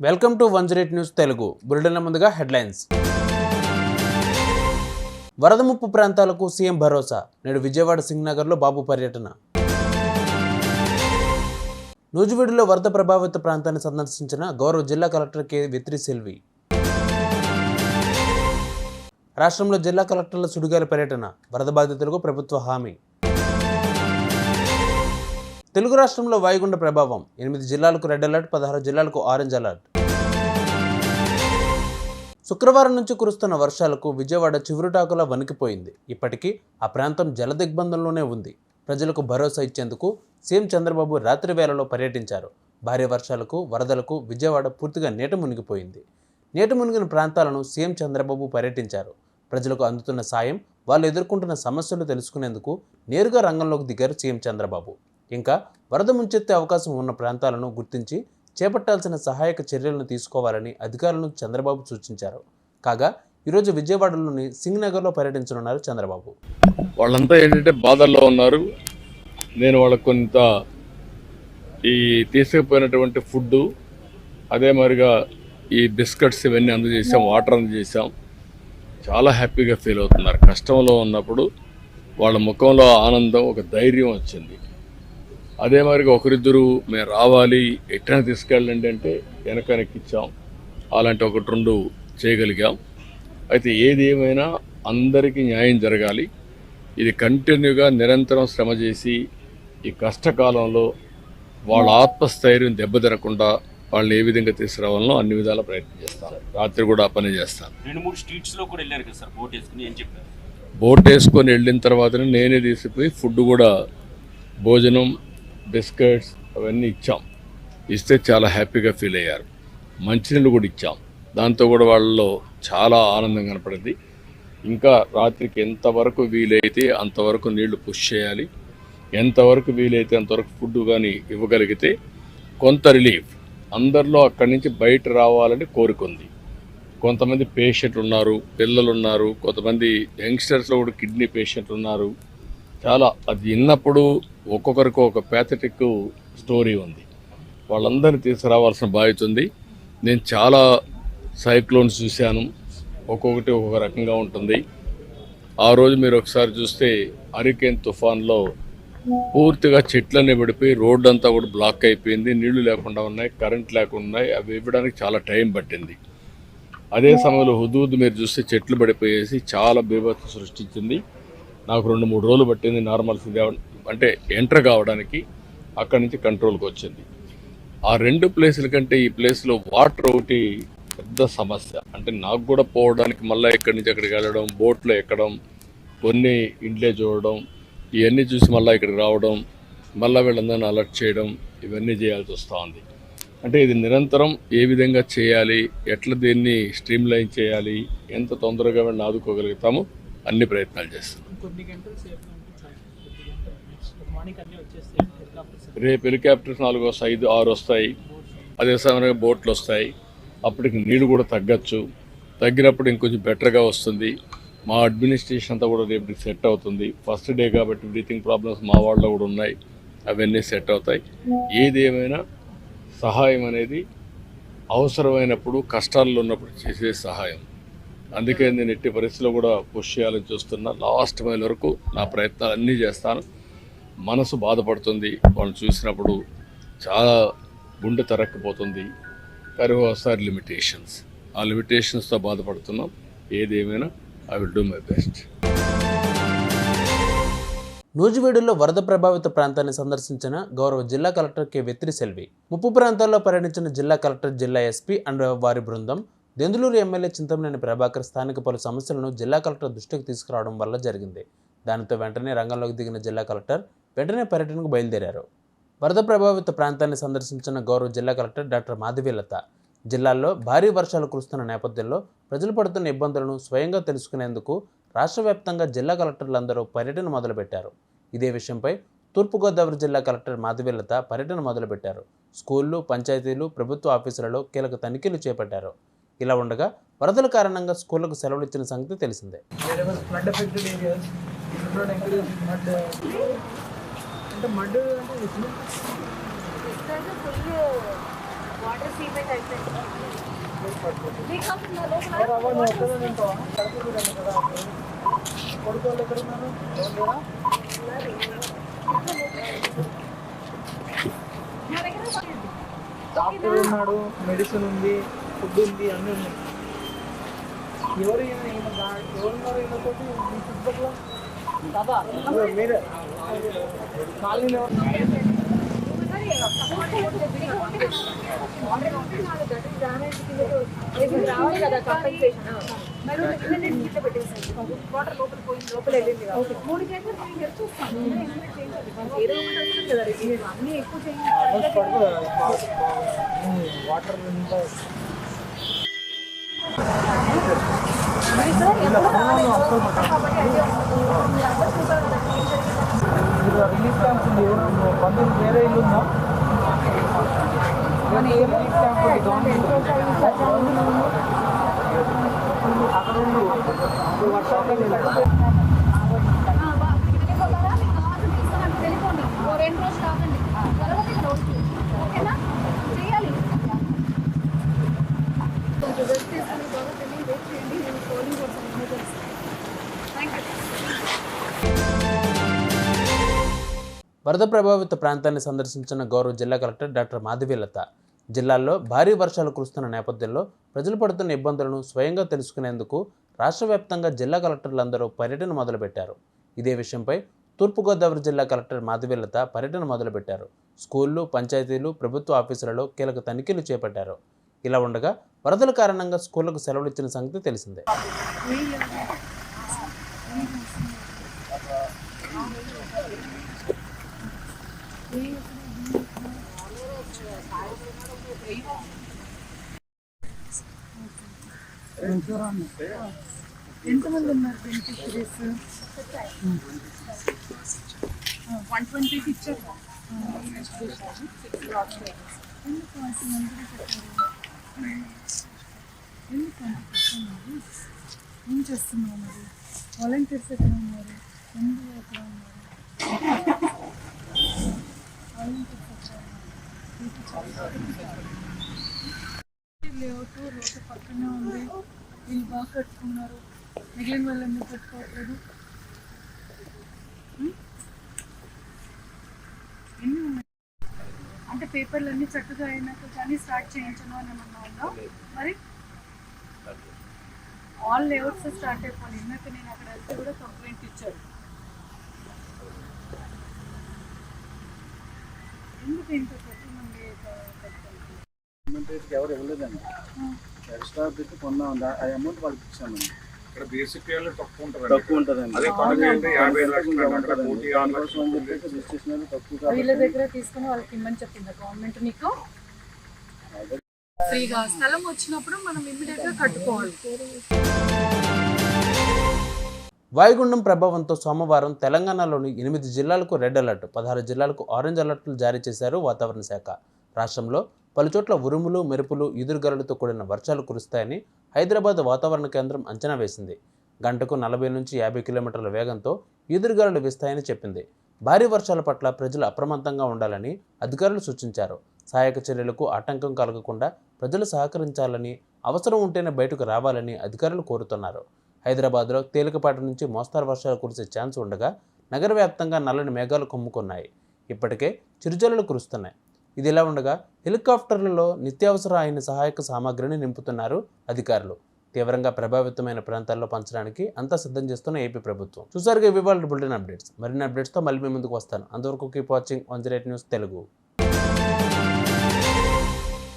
Welcome to one zero news Telugu. బులెటిన్ల ముందుగా headlines. వరద ముప్పు ప్రాంతాలకు సీఎం భరోసా. నేడు విజయవాడ సింగ్నగర్లో బాబు పర్యటన. నూజివీడులో వరద ప్రభావిత ప్రాంతాన్ని సందర్శించిన గౌరవ జిల్లా కలెక్టర్ కె. విత్రి సెల్వి. రాష్ట్రంలో జిల్లా కలెక్టర్ల సుడిగాలి పర్యటన. వరద బాధితులకు ప్రభుత్వ హామీ. తెలుగు రాష్ట్రంలో వాయుగుండ ప్రభావం. ఎనిమిది జిల్లాలకు రెడ్ అలర్ట్ పదహారు జిల్లాలకు ఆరెంజ్ అలర్ట్. శుక్రవారం నుంచి కురుస్తున్న వర్షాలకు విజయవాడ చివరిటాకులా వణికిపోయింది. ఇప్పటికీ ఆ ప్రాంతం జల దిగ్బంధంలోనే ఉంది. ప్రజలకు భరోసా ఇచ్చేందుకు సీఎం చంద్రబాబు రాత్రి వేళలో పర్యటించారు. భారీ వర్షాలకు వరదలకు విజయవాడ పూర్తిగా నీట మునిగిపోయింది. నీట మునిగిన ప్రాంతాలను సీఎం చంద్రబాబు పర్యటించారు. ప్రజలకు అందుతున్న సాయం వాళ్ళు ఎదుర్కొంటున్న సమస్యలు తెలుసుకునేందుకు నేరుగా రంగంలోకి దిగారు సీఎం చంద్రబాబు. ఇంకా వరద ముంచెత్తే అవకాశం ఉన్న ప్రాంతాలను గుర్తించి చేపట్టాల్సిన సహాయక చర్యలను తీసుకోవాలని అధికారులను చంద్రబాబు సూచించారు. కాగా ఈరోజు విజయవాడలోని సింగ్ నగర్లో పర్యటించనున్నారు చంద్రబాబు. వాళ్ళంతా ఏంటంటే బాధల్లో ఉన్నారు. నేను వాళ్ళకు కొంత ఈ తీసుకుపోయినటువంటి ఫుడ్ అదే మరిగా ఈ బిస్కెట్స్ ఇవన్నీ అందజేసాం వాటర్ అందజేసాం చాలా హ్యాపీగా ఫీల్ అవుతున్నారు. కష్టంలో ఉన్నప్పుడు వాళ్ళ ముఖంలో ఆనందం ఒక ధైర్యం వచ్చింది. అదే మరిగా ఒకరిద్దరు మేము రావాలి ఎట్లా తీసుకెళ్ళండి అంటే వెనక వెనక్కిచ్చాం అలాంటి ఒకటి రెండు చేయగలిగాం. అయితే ఏది ఏమైనా అందరికీ న్యాయం జరగాలి. ఇది కంటిన్యూగా నిరంతరం శ్రమ చేసి ఈ కష్టకాలంలో వాళ్ళ ఆత్మస్థైర్యం దెబ్బతినకుండా వాళ్ళని ఏ విధంగా తీసుకురావాలనో అన్ని విధాల ప్రయత్నం చేస్తాను రాత్రి కూడా పని చేస్తాను. రెండు మూడు స్ట్రీట్స్లో కూడా వెళ్ళారు కదా సార్ బోట్ వేసుకుని ఏం చెప్పారు? బోట్ వేసుకొని వెళ్ళిన తర్వాతనే నేనే తీసుకుపోయి ఫుడ్ కూడా భోజనం బిస్కెట్స్ అవన్నీ ఇచ్చాం. ఇస్తే చాలా హ్యాపీగా ఫీల్ అయ్యారు. మంచినీళ్ళు కూడా ఇచ్చాం. దాంతో కూడా వాళ్ళలో చాలా ఆనందం కనపడింది. ఇంకా రాత్రికి ఎంతవరకు వీలైతే అంతవరకు నీళ్ళు పుష్ చేయాలి. ఎంతవరకు వీలైతే అంతవరకు ఫుడ్ కానీ ఇవ్వగలిగితే కొంత రిలీఫ్. అందరిలో అక్కడి నుంచి బయట రావాలని కోరుకుంది కొంతమంది పేషెంట్లు ఉన్నారు పిల్లలు ఉన్నారు కొంతమంది యంగ్స్టర్స్లో కూడా కిడ్నీ పేషెంట్లు ఉన్నారు. చాలా అది విన్నప్పుడు ఒక్కొక్కరికి ఒక ప్యాథటిక్ స్టోరీ ఉంది. వాళ్ళందరినీ తీసుకురావాల్సిన బాధ్యత ఉంది. నేను చాలా సైక్లోన్స్ చూశాను. ఒక్కొక్కటి ఒక్కొక్క రకంగా ఉంటుంది. ఆ రోజు మీరు ఒకసారి చూస్తే హరికేన్ తుఫాన్లో పూర్తిగా చెట్లన్నీ పడిపోయి రోడ్డు అంతా కూడా బ్లాక్ అయిపోయింది. నీళ్ళు లేకుండా ఉన్నాయి కరెంట్ లేకుండా ఉన్నాయి. అవి ఇవ్వడానికి చాలా టైం పట్టింది. అదే సమయంలో హుదూద్ మీరు చూస్తే చెట్లు పడిపోయేసి చాలా బీభత్సం సృష్టించింది. నాకు రెండు మూడు రోజులు పట్టింది నార్మల్ అంటే ఎంటర్ కావడానికి అక్కడి నుంచి కంట్రోల్కి వచ్చింది. ఆ రెండు ప్లేసుల కంటే ఈ ప్లేస్లో వాటర్ ఒకటి పెద్ద సమస్య. అంటే నాకు కూడా పోవడానికి మళ్ళీ ఇక్కడి నుంచి అక్కడికి వెళ్ళడం బోట్లో ఎక్కడం కొన్ని ఇండ్లే చూడడం ఇవన్నీ చూసి మళ్ళీ ఇక్కడికి రావడం మళ్ళీ వీళ్ళందరినీ అలర్ట్ చేయడం ఇవన్నీ చేయాల్సి వస్తూ ఉంది. అంటే ఇది నిరంతరం ఏ విధంగా చేయాలి ఎట్లా దీన్ని స్ట్రీమ్ లైన్ చేయాలి ఎంత తొందరగా వీళ్ళని ఆదుకోగలుగుతామో అన్ని ప్రయత్నాలు చేస్తాం కొన్ని గంటలు సేఫ్ చాలు. కొద్ది గంటలు మార్నింగ్ అన్నీ వచ్చేస్తాయి హెలికాప్టర్స్ రేపు హెలికాప్టర్స్ నాలుగు వస్తాయి ఐదు ఆరు వస్తాయి. అదే సమయంలో బోట్లు వస్తాయి. అప్పటికి నీళ్ళు కూడా తగ్గచ్చు. తగ్గినప్పుడు ఇంకొంచెం బెటర్గా వస్తుంది. మా అడ్మినిస్ట్రేషన్ అంతా కూడా రేపు సెట్ అవుతుంది. ఫస్ట్ డే కాబట్టి బ్రీతింగ్ ప్రాబ్లమ్స్ మా వాళ్ళలో కూడా ఉన్నాయి. అవన్నీ సెట్ అవుతాయి. ఏది ఏమైనా సహాయం అనేది అవసరమైనప్పుడు కష్టాల్లో ఉన్నప్పుడు చేసే సహాయం. అందుకే నేను ఎట్టి పరిస్థితిలో కూడా పుష్ చేయాలని చూస్తున్నా. లాస్ట్ మైల్ వరకు నా ప్రయత్నాలు అన్నీ చేస్తాను. మనసు బాధపడుతుంది. వాళ్ళు చూసినప్పుడు చాలా గుండె తరక్కిపోతుంది. కానీ ఒకసారి లిమిటేషన్స్ ఆ లిమిటేషన్స్తో బాధపడుతున్నాం. ఏదేమైనా I will do my best నూజివీడులో వరద ప్రభావిత ప్రాంతాన్ని సందర్శించిన గౌరవ జిల్లా కలెక్టర్ కె. వెత్రి సెల్వి. ముప్పు ప్రాంతాల్లో పర్యటించిన జిల్లా కలెక్టర్ జిల్లా ఎస్పీ అండ్ వారి బృందం దెందులూరు ఎమ్మెల్యే చింతమనేని ప్రభాకర్ స్థానిక పలు సమస్యలను జిల్లా కలెక్టర్ దృష్టికి తీసుకురావడం వల్ల జరిగింది. దానితో వెంటనే రంగంలోకి దిగిన జిల్లా కలెక్టర్ వెంటనే పర్యటనకు బయలుదేరారు. వరద ప్రభావిత ప్రాంతాన్ని సందర్శించిన గౌరవ జిల్లా కలెక్టర్ డాక్టర్ మాధవీలత జిల్లాల్లో భారీ వర్షాలు కురుస్తున్న నేపథ్యంలో ప్రజలు పడుతున్న ఇబ్బందులను స్వయంగా తెలుసుకునేందుకు రాష్ట్ర వ్యాప్తంగా జిల్లా కలెక్టర్లందరూ పర్యటన మొదలుపెట్టారు. ఇదే విషయంపై తూర్పుగోదావరి జిల్లా కలెక్టర్ మాధవీలత పర్యటన మొదలుపెట్టారు. స్కూళ్ళు పంచాయతీలు ప్రభుత్వ ఆఫీసులలో కీలక తనిఖీలు చేపట్టారు. ఇలా ఉండగా వరదల కారణంగా స్కూళ్ళకు సెలవులు ఇచ్చిన సంగతి తెలిసిందే. డాక్టర్ ఉన్నాడు మెడిసిన్ ఉంది. ఫుడ్ ఉంది అన్నీ ఉన్నాయి ఎవరు ఎవరున్నారు ఈయనతోటి మీ చుట్టుపక్కల దాదా మీరే. కాలనీలో రావాలి కదా కంపెన్సేషన్ వాటర్ లోపల పోయింది లోపల వెళ్ళింది మూడు చూస్తాను ఏదో ఒకటి వస్తుంది. కదా అన్నీ ఎక్కువ చేయాలి వాటర్ రిలీఫ్ క్యాంప్ ఉంది ఎవరు వేరే ఇల్లు ఉందా రిలీఫ్ క్యాంప్ ఉంది గవర్నమెంట్ అక్కడ ఉండు వర్షాకాలం వరద ప్రభావిత ప్రాంతాన్ని సందర్శించిన గౌరవ జిల్లా కలెక్టర్ డాక్టర్ మాధవీలత జిల్లాల్లో భారీ వర్షాలు కురుస్తున్న నేపథ్యంలో ప్రజలు పడుతున్న ఇబ్బందులను స్వయంగా తెలుసుకునేందుకు రాష్ట్ర వ్యాప్తంగా జిల్లా కలెక్టర్లందరూ పర్యటన మొదలుపెట్టారు. ఇదే విషయంపై తూర్పుగోదావరి జిల్లా కలెక్టర్ మాధవీలత పర్యటన మొదలుపెట్టారు. స్కూళ్ళు పంచాయతీలు ప్రభుత్వ ఆఫీసులలో కీలక తనిఖీలు చేపట్టారు. ఇలా ఉండగా వరదల కారణంగా స్కూళ్ళకు సెలవులు ఇచ్చిన సంగతి తెలిసిందే. ఎంతమంది ఉన్నారు బెనిఫిషరీస్ వన్ ట్వంటీకి ఇచ్చారు. ఏం చేస్తున్నావు మరి? వాలంటీర్స్ ఎక్కడ ఉన్నారు? ఎందుకు ఎక్కడ ఉన్నారు? లేఅవుట్ రోడ్డు పక్కనే ఉంది వీళ్ళు బాగా కట్టుకున్నారు మిగిలిన వాళ్ళు ఎందుకు కట్టుకోవట్లేదు ఉం? ఎన్ని ఉన్నాయి అంటే పేపర్లు అన్నీ చక్కగా అయినాక కానీ స్టార్ట్ చేయించను అని ఏమన్నా ఉందా? మరి? ఆల్ లేఅవుట్స్ స్టార్ట్ అయిపోయి ఇందాక నేను అక్కడ వెళ్తే కూడా కంప్లైంట్ ఇచ్చారు. ఎవరు ఇవ్వలేదండి. ఎక్స్ట్రా పెట్టి కొన్నాం ఆ అమౌంట్ వాళ్ళకి ఇచ్చామండి. ఇక్కడ బేసిక్ తక్కువ ఉంటుంది తక్కువ ఉంటుందండి. అదే కొనకి అంటే యాభై లక్షలు అక్కడ ఉంటుందండి. కోటి ఆరు దానికోసం అని లక్షలు చెప్పేసి రిజిస్ట్రేషన్ తక్కువ వీళ్ళ దగ్గర తీసుకుని వాళ్ళకి ఇమ్మని చెప్పిందా గవర్నమెంట్ నీకు ఫ్రీగా. స్థలం వచ్చినప్పుడు మనం ఇమ్మీడియట్గా కట్టుకోవాలి. వాయుగుండం ప్రభావంతో సోమవారం తెలంగాణలోని ఎనిమిది జిల్లాలకు రెడ్ అలర్ట్ పదహారు జిల్లాలకు ఆరెంజ్ అలర్ట్లు జారీ చేశారు వాతావరణ శాఖ. రాష్ట్రంలో పలుచోట్ల ఉరుములు మెరుపులు ఈదురుగాలులతో కూడిన వర్షాలు కురుస్తాయని హైదరాబాద్ వాతావరణ కేంద్రం అంచనా వేసింది. గంటకు నలభై నుంచి యాభై కిలోమీటర్ల వేగంతో ఈదురుగాలులు వీస్తాయని చెప్పింది. భారీ వర్షాల పట్ల ప్రజలు అప్రమత్తంగా ఉండాలని అధికారులు సూచించారు. సహాయక చర్యలకు ఆటంకం కలగకుండా ప్రజలు సహకరించాలని అవసరం ఉంటేనే బయటకు రావాలని అధికారులు కోరుతున్నారు. హైదరాబాద్లో తేలికపాటి నుంచి మోస్తారు వర్షాలు కురిసే ఛాన్స్ ఉండగా నగర వ్యాప్తంగా నల్లని మేఘాలు కమ్ముకున్నాయి. ఇప్పటికే చిరుజల్లులు కురుస్తున్నాయి. ఇది ఇలా ఉండగా హెలికాప్టర్లలో నిత్యావసర అయిన సహాయక సామాగ్రిని నింపుతున్నారు అధికారులు. తీవ్రంగా ప్రభావితమైన ప్రాంతాల్లో పంచడానికి అంతా సిద్ధం చేస్తున్న ఏపీ ప్రభుత్వం. చూసారుగా ఇవాళ బులెటిన్ అప్డేట్స్. మరిన్ని అప్డేట్స్తో మళ్ళీ మీ ముందుకు వస్తాను. అంతవరకు keep watching one news Telugu.